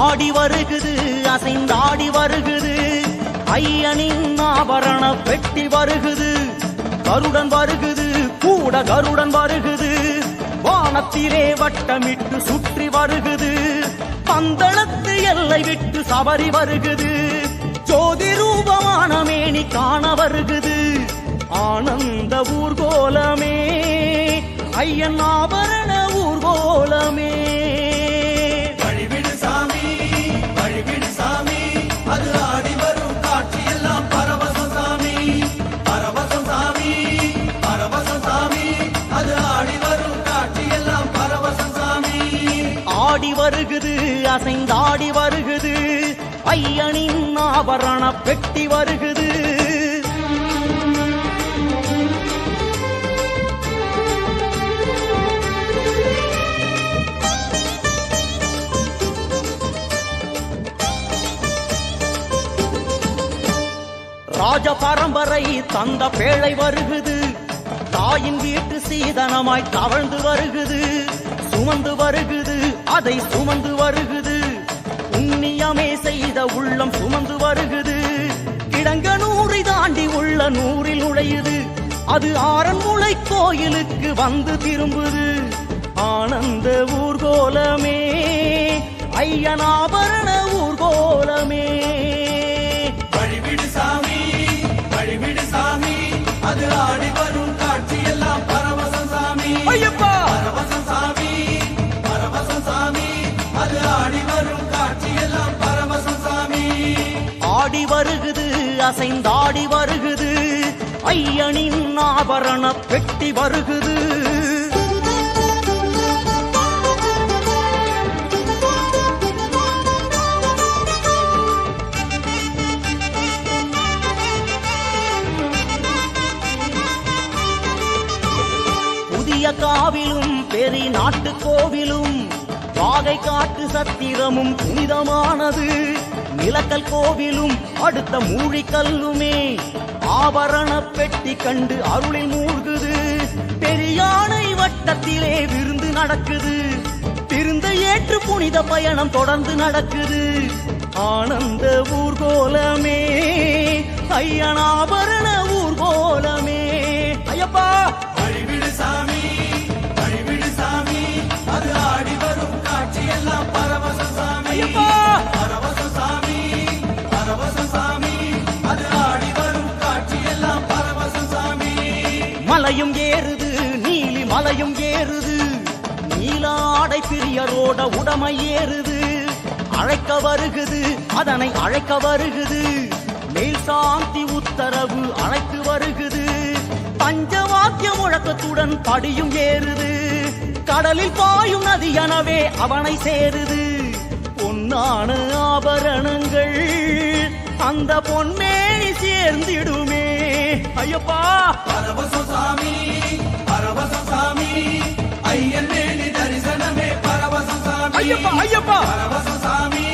ஆடி வருகுது அசைந்தாடி வருகுது. ஐயனின் ஆபரண பெட்டி வருகுது. கருடன் வருகுது கூட கருடன் வருகுது. வானத்திலே வட்டமிட்டு சுற்றி வருகுது. பந்தளத்து எல்லை விட்டு சபரி வருகுது. ஜோதி ரூபமான மேனி காண வருகுது. ஆனந்த ஊர்கோலமே ஐயன் ஆபரண ஊர்கோலமே. வருகுது அசைந்தாடி வருகுது. பையனின் ஆபரண பெட்டி வருகுது. ராஜ பரம்பரை தந்த பேழை வருகுது. தாயின் வீட்டு சீதனமாய் தவழ்ந்து வருகுது. சுமந்து வருகுது. அதை சுமந்து வருகுது. உண்ணியமே செய்த உள்ளம் சுமந்து வருகுது. கிடங்க நூறை தாண்டி உள்ள நூறில் நுழையுது. அது ஆரன்முளை கோயிலுக்கு வந்து திரும்புது. ஆனந்த ஊர்கோலமே ஐயனாபரண ஊர்கோலம். ஆடி வருகுது அசைந்தாடி வருகுது. ஐயனின் ஆபரண பெட்டி வருகுது. புதிய காவிலும் பெரிய நாட்டு கோவிலும் வாகை காட்டு சத்திரமும் புனிதமானது. நிலக்கல் கோவிலும் அடுத்த மூழிக்கல்லுமே. ஆபரண பெட்டி கண்டு அருளில் மூழ்குது. பெரியானை வட்டத்திலே விருந்து நடக்குது. திருந்த ஏற்று புனித பயணம் தொடர்ந்து நடக்குது. ஆனந்த ஊர்கோலமே. ஐயனாபரண மலையும் ஏறுது நீலி மலையும் ஏறுது. நீலாடை பிரியரோட உடமை ஏறுது. அழைக்க வருகுது அதனை அழைக்க வருகுது. மேல் சாந்தி உத்தரவு அழைத்து வருகுது. பஞ்ச வாக்கிய முழக்கத்துடன் படியும் ஏறுது. கடலில் பாயும் நதி எனவே அவனை சேருது. பொன்னான ஆபரணங்கள் அந்த பொன்மேனி சேர்ந்திடுமே. ஐயப்பா! பரவசம் சாமி பரவசம் சாமி ஐயன் தரிசனமே பரவசம் சாமி. ஐயப்பா ஐயப்பா! பரவசம் சாமி